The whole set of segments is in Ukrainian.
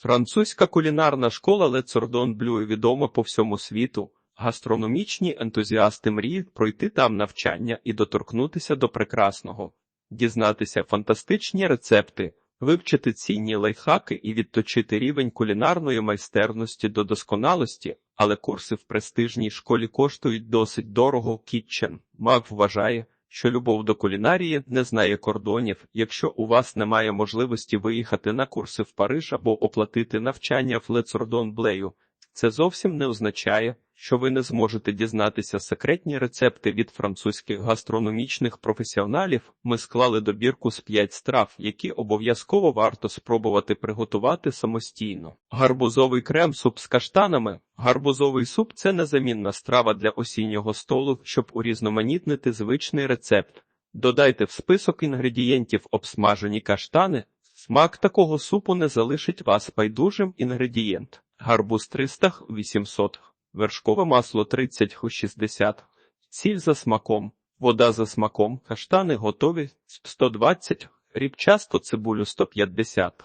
Французька кулінарна школа Le Cordon Bleu відома по всьому світу. Гастрономічні ентузіасти мріють пройти там навчання і доторкнутися до прекрасного, дізнатися фантастичні рецепти, вивчити цінні лайфхаки і відточити рівень кулінарної майстерності до досконалості, але курси в престижній школі коштують досить дорого. Kitchen. Мак вважає, що любов до кулінарії не знає кордонів. Якщо у вас немає можливості виїхати на курси в Париж або оплатити навчання в Лецордон Блею, це зовсім не означає, що ви не зможете дізнатися секретні рецепти від французьких гастрономічних професіоналів. Ми склали добірку з 5 страв, які обов'язково варто спробувати приготувати самостійно. Гарбузовий крем суп з каштанами. Гарбузовий суп це незамінна страва для осіннього столу, щоб урізноманітнити звичний рецепт. Додайте в список інгредієнтів обсмажені каштани. Смак такого супу не залишить вас байдужим інгредієнт. Гарбуз 300 800, вершкове масло 30 60, сіль за смаком, вода за смаком, каштани готові. 120, рібчасто цибулю 150,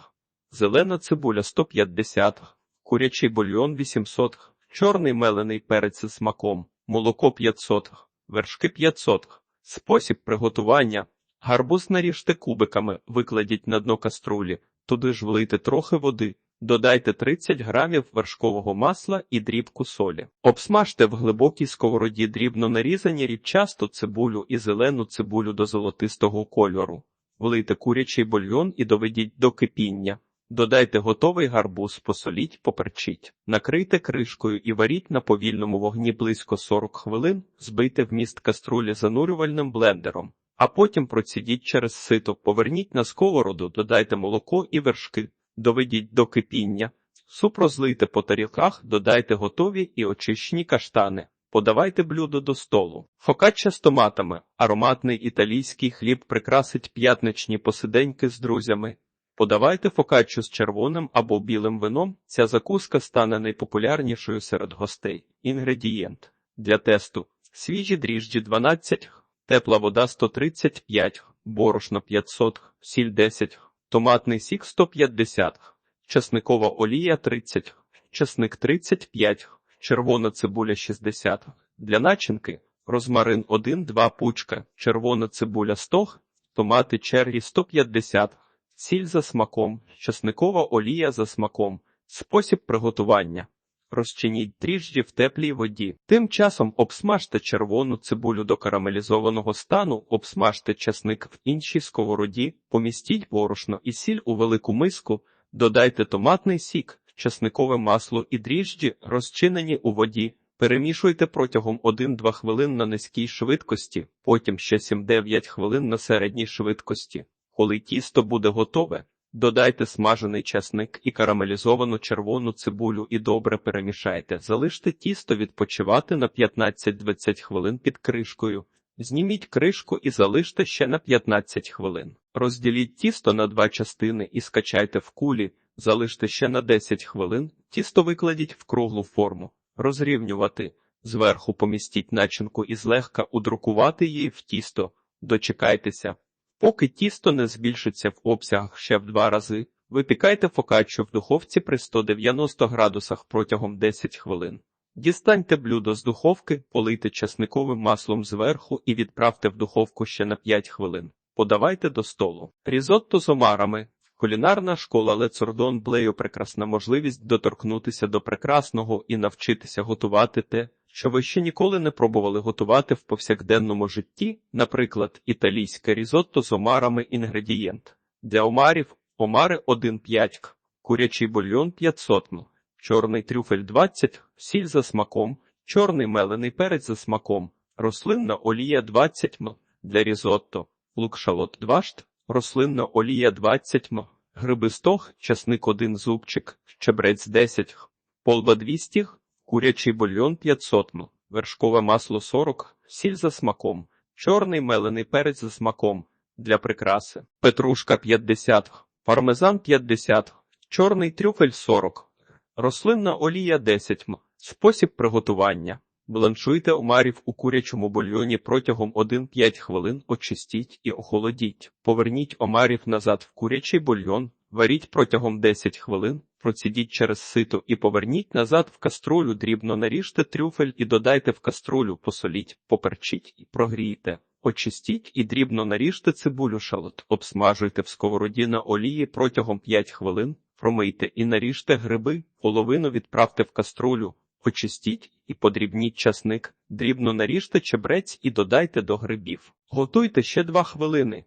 зелена цибуля 150, курячий бульйон 800, чорний мелений перець за смаком, молоко 500, вершки 500. Спосіб приготування. Гарбуз наріжте кубиками, викладіть на дно каструлі, туди ж влийте трохи води. Додайте 30 грамів вершкового масла і дрібку солі. Обсмажте в глибокій сковороді дрібно нарізані рібчасту цибулю і зелену цибулю до золотистого кольору. Влийте курячий бульйон і доведіть до кипіння. Додайте готовий гарбуз, посоліть, поперчіть. Накрийте кришкою і варіть на повільному вогні близько 40 хвилин, збийте вміст каструлі занурювальним блендером. А потім процідіть через сито, поверніть на сковороду, додайте молоко і вершки. Доведіть до кипіння, суп розлийте по тарілках, додайте готові і очищені каштани. Подавайте блюдо до столу. Фокачча з томатами. Ароматний італійський хліб прикрасить п'ятничні посиденьки з друзями. Подавайте фокаччу з червоним або білим вином. Ця закуска стане найпопулярнішою серед гостей. Інгредієнт для тесту: свіжі дріжджі 12, тепла вода 135, борошно 500, сіль 10 томатний сік 150, часникова олія 30, часник 35, червона цибуля 60. Для начинки розмарин 1-2 пучка, червона цибуля 100, томати черрі 150, сіль за смаком, часникова олія за смаком, спосіб приготування. Розчиніть дріжджі в теплій воді. Тим часом обсмажте червону цибулю до карамелізованого стану, обсмажте часник в іншій сковороді, помістіть борошно і сіль у велику миску, додайте томатний сік, часникове масло і дріжджі, розчинені у воді. Перемішуйте протягом 1-2 хвилин на низькій швидкості, потім ще 7-9 хвилин на середній швидкості. Коли тісто буде готове, Додайте смажений часник і карамелізовану червону цибулю і добре перемішайте. Залиште тісто відпочивати на 15-20 хвилин під кришкою. Зніміть кришку і залиште ще на 15 хвилин. Розділіть тісто на два частини і скачайте в кулі, залиште ще на 10 хвилин. Тісто викладіть в круглу форму, розрівнювати. Зверху помістіть начинку і злегка удрукувати її в тісто. Дочекайтеся. Поки тісто не збільшиться в обсягах ще в два рази, випікайте фокаччо в духовці при 190 градусах протягом 10 хвилин. Дістаньте блюдо з духовки, полийте часниковим маслом зверху і відправте в духовку ще на 5 хвилин. Подавайте до столу. Різотто з омарами. Кулінарна школа Лецордон Блею прекрасна можливість доторкнутися до прекрасного і навчитися готувати те, що ви ще ніколи не пробували готувати в повсякденному житті, наприклад, італійське різотто з омарами інгредієнт. Для омарів омари 1,5, курячий бульйон 500 м, чорний трюфель 20, сіль за смаком, чорний мелений перець за смаком, рослинна олія 20 м, для різотто, лук-шалот 2 шт, рослинна олія 20 м, гриби 100, часник 1 зубчик, чебрець 10 полба 200 курячий бульйон 500 м, вершкове масло 40, сіль за смаком, чорний мелений перець за смаком, для прикраси, петрушка 50, пармезан 50, чорний трюфель 40, рослинна олія 10 м. Спосіб приготування. Бланшуйте омарів у курячому бульйоні протягом 1-5 хвилин, очистіть і охолодіть. Поверніть омарів назад в курячий бульйон, варіть протягом 10 хвилин, процідіть через сито і поверніть назад в каструлю, дрібно наріжте трюфель і додайте в каструлю, посоліть, поперчіть і прогрійте. Очистіть і дрібно наріжте цибулю шалот, обсмажуйте в сковороді на олії протягом 5 хвилин, промийте і наріжте гриби, половину відправте в каструлю, очистіть і подрібніть часник, дрібно наріжте чебрець і додайте до грибів. Готуйте ще 2 хвилини.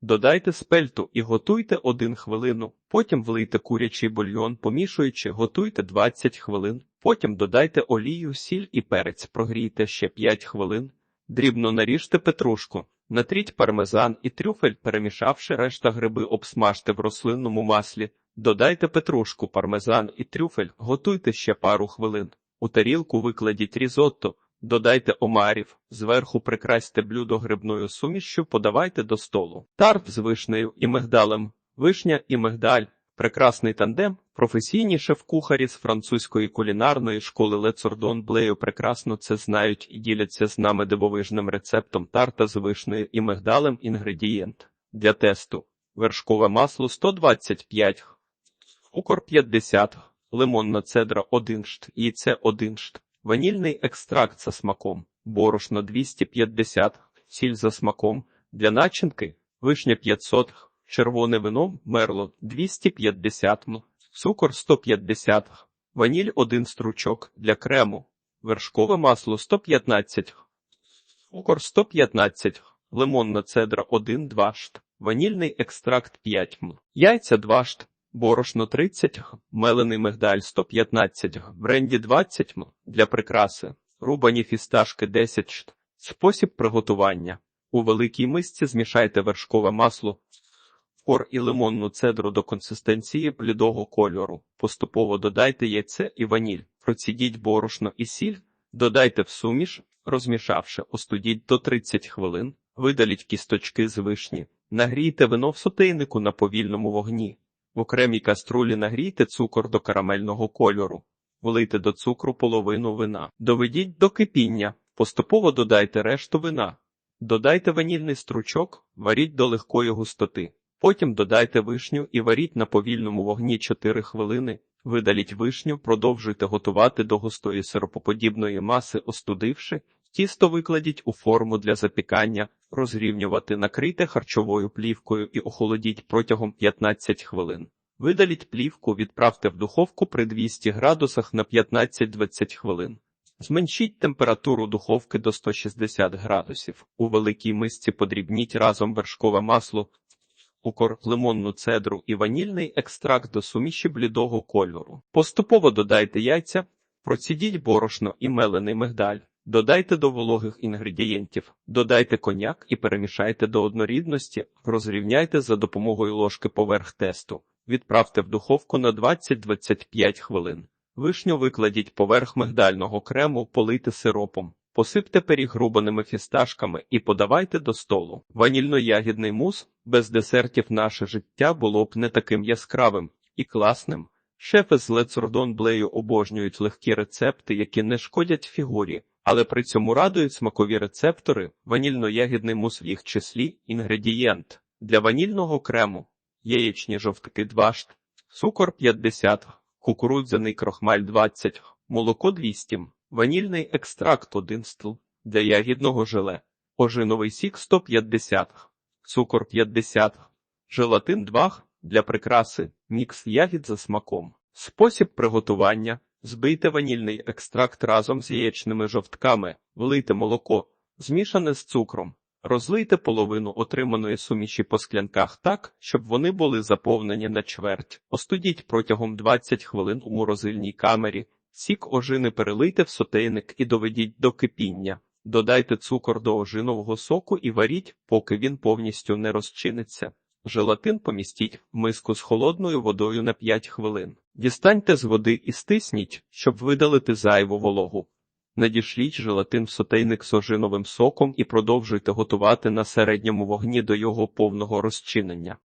Додайте спельту і готуйте 1 хвилину, потім влийте курячий бульйон, помішуючи, готуйте 20 хвилин, потім додайте олію, сіль і перець, прогрійте ще 5 хвилин, дрібно наріжте петрушку, натріть пармезан і трюфель, перемішавши решта гриби, обсмажте в рослинному маслі, додайте петрушку, пармезан і трюфель, готуйте ще пару хвилин. У тарілку викладіть різотто, Додайте омарів, зверху прикрасьте блюдо грибною сумішшю, подавайте до столу. Тарт з вишнею і мигдалем, вишня і мигдаль, прекрасний тандем, професійні шеф-кухарі з французької кулінарної школи Лецордон Блею прекрасно це знають і діляться з нами дивовижним рецептом тарта з вишнею і мигдалем інгредієнт. Для тесту вершкове масло 125, цукор 50, лимонна цедра 1 шт, яйце 1 шт. Ванільний екстракт за смаком, борошно 250, сіль за смаком, для начинки вишня 500, червоне вино мерло 250 цукор 150, ваніль 1 стручок для крему, вершкове масло 115, цукор 115, лимонна цедра 1 2 шт, ванільний екстракт 5 м, яйця 2 шт, борошно 30 г, мелений мигдаль 115 г, бренді 20 м для прикраси, рубані фісташки 10 шт. Спосіб приготування. У великій мисці змішайте вершкове масло, кор і лимонну цедру до консистенції блідого кольору. Поступово додайте яйце і ваніль, процідіть борошно і сіль, додайте в суміш, розмішавши, остудіть до 30 хвилин, видаліть кісточки з вишні, нагрійте вино в сотейнику на повільному вогні. В окремій каструлі нагрійте цукор до карамельного кольору, влийте до цукру половину вина, доведіть до кипіння, поступово додайте решту вина, додайте ванільний стручок, варіть до легкої густоти, потім додайте вишню і варіть на повільному вогні 4 хвилини, видаліть вишню, продовжуйте готувати до густої сиропоподібної маси, остудивши, тісто викладіть у форму для запікання, розрівнювати, накрийте харчовою плівкою і охолодіть протягом 15 хвилин. Видаліть плівку, відправте в духовку при 200 градусах на 15-20 хвилин. Зменшіть температуру духовки до 160 градусів. У великій мисці подрібніть разом вершкове масло, цукор, лимонну цедру і ванільний екстракт до суміші блідого кольору. Поступово додайте яйця, процідіть борошно і мелений мигдаль. Додайте до вологих інгредієнтів, додайте коньяк і перемішайте до однорідності, розрівняйте за допомогою ложки поверх тесту, відправте в духовку на 20-25 хвилин. Вишню викладіть поверх мигдального крему, полийте сиропом, посипте пиріг рубаними фісташками і подавайте до столу. Ванільно-ягідний мус без десертів наше життя було б не таким яскравим і класним. Шефи з Лецордон Блею обожнюють легкі рецепти, які не шкодять фігурі але при цьому радують смакові рецептори, ванільно-ягідний мус в їх числі, інгредієнт для ванільного крему, яєчні жовтки 2 шт, цукор 50, кукурудзяний крохмаль 20, молоко 200, ванільний екстракт 1 стл, для ягідного желе, ожиновий сік 150, цукор 50, желатин 2 для прикраси, мікс ягід за смаком. Спосіб приготування Збийте ванільний екстракт разом з яєчними жовтками, влийте молоко, змішане з цукром, розлийте половину отриманої суміші по склянках так, щоб вони були заповнені на чверть. Остудіть протягом 20 хвилин у морозильній камері, сік ожини перелийте в сотейник і доведіть до кипіння. Додайте цукор до ожинового соку і варіть, поки він повністю не розчиниться. Желатин помістіть в миску з холодною водою на 5 хвилин. Дістаньте з води і стисніть, щоб видалити зайву вологу. Надішліть желатин в сотейник з соком і продовжуйте готувати на середньому вогні до його повного розчинення.